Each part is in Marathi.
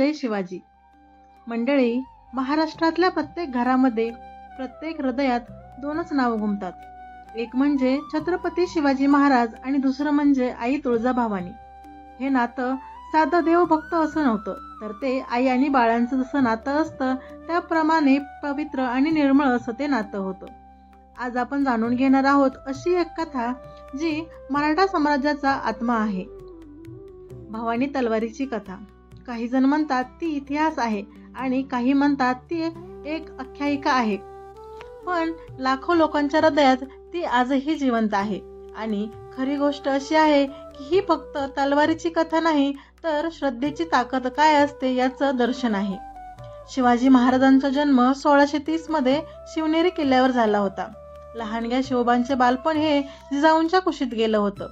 जय शिवाजी. मंडळी महाराष्ट्रातल्या प्रत्येक घरामध्ये प्रत्येक हृदयात दोनच नाव घुमतात. एक म्हणजे छत्रपती शिवाजी महाराज आणि दुसरं म्हणजे आई तुळजाभवानी. हे नातं साधं देवभक्त असं नव्हतं तर ते आई आणि बाळांचं जसं नातं असतं त्याप्रमाणे पवित्र आणि निर्मळ असं ते नातं होतं. आज आपण जाणून घेणार आहोत अशी एक कथा जी मराठा साम्राज्याचा आत्मा आहे. भवानी तलवारीची कथा. काही जण म्हणतात ती इतिहास आहे आणि काही म्हणतात ती एक आख्यायिका आहे. पण लाखो लोकांच्या हृदयात ती आजही जिवंत आहे. आणि खरी गोष्ट अशी आहे की ही फक्त तलवारीची कथा नाही तर श्रद्धेची ताकद काय असते याचं दर्शन आहे. शिवाजी महाराजांचा जन्म सोळाशे तीसमध्ये शिवनेरी किल्ल्यावर झाला होता. लहानग्या शिवबांचे बालपण हे जिजाऊंच्या कुशीत गेलं होतं.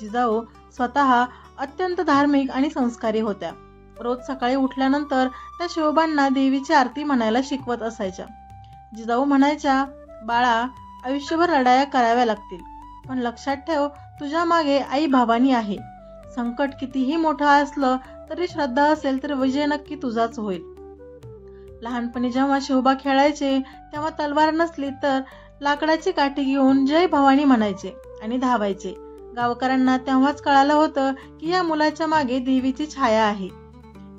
जिजाऊ स्वतः अत्यंत धार्मिक आणि संस्कारी होत्या. रोज सकाळी उठल्यानंतर त्या शिवबांना देवीची आरती म्हणायला शिकवत असायच्या. जिजाऊ म्हणायच्या बाळा आयुष्यभर लढाया कराव्या लागतील पण लक्षात ठेव तुझ्या मागे आई भावानी आहे. संकट कितीही मोठं असलं तरी श्रद्धा असेल तर विजय नक्की तुझाच होईल. लहानपणी जेव्हा शिवबा खेळायचे तेव्हा तलवार नसली तर लाकडाची काठी घेऊन जय भवानी म्हणायचे आणि धावायचे. गावकऱ्यांना तेव्हाच कळालं होतं की या मुलाच्या मागे देवीची छाया आहे.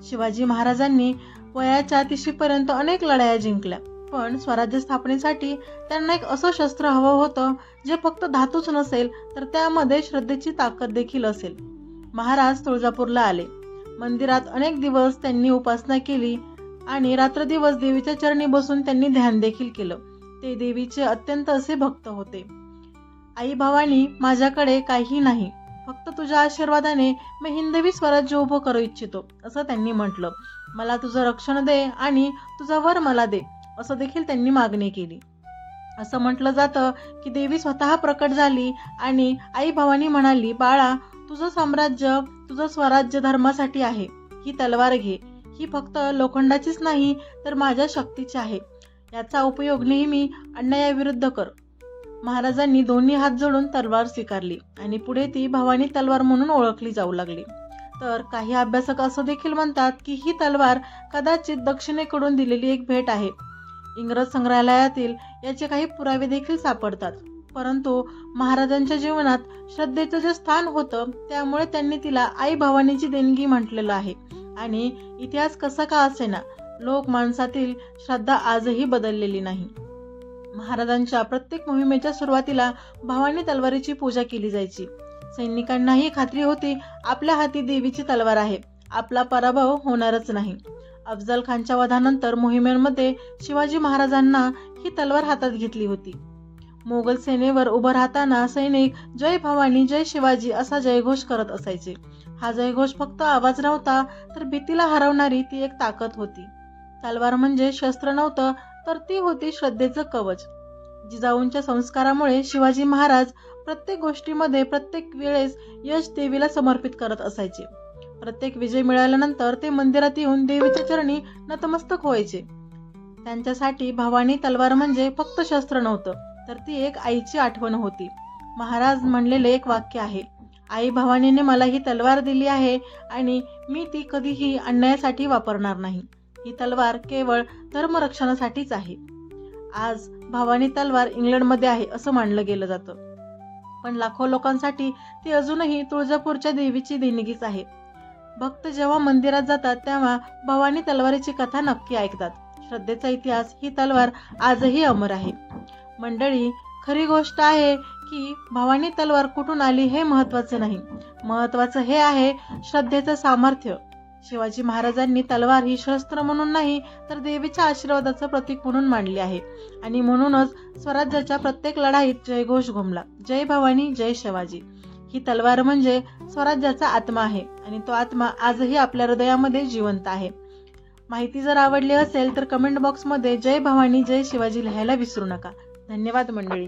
शिवाजी महाराजांनी वयाच्या तिशीपर्यंत अनेक लढाया जिंकल्या. पण स्वराज्य स्थापनेसाठी त्यांना एक असं शस्त्र हवं होतं जे फक्त धातूच नसेल तर त्यामध्ये श्रद्धेची ताकद देखील असेल. महाराज तुळजापूरला आले. मंदिरात अनेक दिवस त्यांनी उपासना केली आणि रात्रदिवस देवीच्या चरणी बसून त्यांनी ध्यान देखील केलं. ते देवीचे अत्यंत असे भक्त होते. आई भवानी माझ्याकडे काही नाही. फक्त तुझ्या आशीर्वादाने मी हिंदवी स्वराज्य उभं करू इच्छितो असं त्यांनी म्हटलं. मला तुझं रक्षण दे आणि तुझा वर मला दे असं देखील त्यांनी मागणी केली. असं म्हटलं जातं की देवी स्वतः प्रकट झाली आणि आई भवानी म्हणाली बाळा तुझं साम्राज्य तुझं स्वराज्य धर्मासाठी आहे. ही तलवार घे. ही फक्त लोखंडाचीच नाही तर माझ्या शक्तीची आहे. याचा उपयोग नेहमी अन्यायाविरुद्ध कर. महाराजांनी दोन्ही हात जोडून तलवार स्वीकारली आणि पुढे ती भवानी तलवार म्हणून ओळखली जाऊ लागली. तर काही अभ्यासक असं देखील म्हणतात की ही तलवार कदाचित दक्षिणेकडून दिलेली एक भेट आहे. इंग्रज संग्रहालयातील याचे काही पुरावे देखील सापडतात. परंतु महाराजांच्या जीवनात श्रद्धेचं जे स्थान होतं त्यामुळे त्यांनी तिला आई भवानीची देणगी म्हटलेलं आहे. आणि इतिहास कसा का असेना लोक माणसातील श्रद्धा आजही बदललेली नाही. महाराजांच्या प्रत्येक मोहिमेच्या सुरुवातीला भवानी तलवारीची पूजा केली जायची. सैनिकांनाही खात्री होती आपल्या हाती देवीची तलवार आहे. आपला पराभव होणारच नाही. अफजल खानच्या वधानंतर मोहिमेमध्ये शिवाजी महाराजांना ही तलवार हातात घेतली होती. मोगल सेनेवर उभं राहताना सैनिक जय भवानी जय शिवाजी असा जयघोष करत असायचे. हा जयघोष फक्त आवाज नव्हता तर भीतीला हरवणारी ती एक ताकद होती. तलवार म्हणजे शस्त्र नव्हतं तर ती होती श्रद्धेचं कवच. जिजाऊंच्या संस्कारामुळे शिवाजी महाराज प्रत्येक गोष्टीमध्ये प्रत्येक वेळेस यश देवीला समर्पित करत असायचे. प्रत्येक विजय मिळाल्यानंतर ते मंदिरात येऊन देवीच्या चरणी नतमस्तक व्हायचे. त्यांच्यासाठी भवानी तलवार म्हणजे फक्त शस्त्र नव्हतं तर ती एक आईची आठवण होती. महाराज म्हणलेले एक वाक्य आहे आई भवानीने मला ही तलवार दिली आहे आणि मी ती कधीही अन्यायासाठी वापरणार नाही. ही तलवार केवळ धर्मरक्षणासाठीच आहे. आज भवानी तलवार इंग्लंडमध्ये आहे असं मानलं गेलं जातं. पण लाखो लोकांसाठी ती अजूनही तुळजापूरच्या देवीची देणगीच आहे. भक्त जेव्हा मंदिरात जातात तेव्हा भवानी तलवारीची कथा नक्की ऐकतात. श्रद्धेचा इतिहास ही तलवार आजही अमर आहे. मंडळी खरी गोष्ट आहे की भवानी तलवार कुठून आली हे महत्वाचं नाही. महत्वाचं हे आहे श्रद्धेचं सामर्थ्य. शिवाजी महाराजांनी तलवार ही शस्त्र म्हणून नाही तर देवीच्या आशीर्वादाचं प्रतीक म्हणून मांडली आहे. आणि म्हणूनच स्वराज्याच्या प्रत्येक लढाईत जयघोष घुमला. जय भवानी जय शिवाजी. ही तलवार म्हणजे स्वराज्याचा आत्मा आहे आणि तो आत्मा आजही आपल्या हृदयामध्ये जिवंत आहे. माहिती जर आवडली असेल तर कमेंट बॉक्समध्ये जय भवानी जय शिवाजी लिहायला विसरू नका. धन्यवाद मंडळी.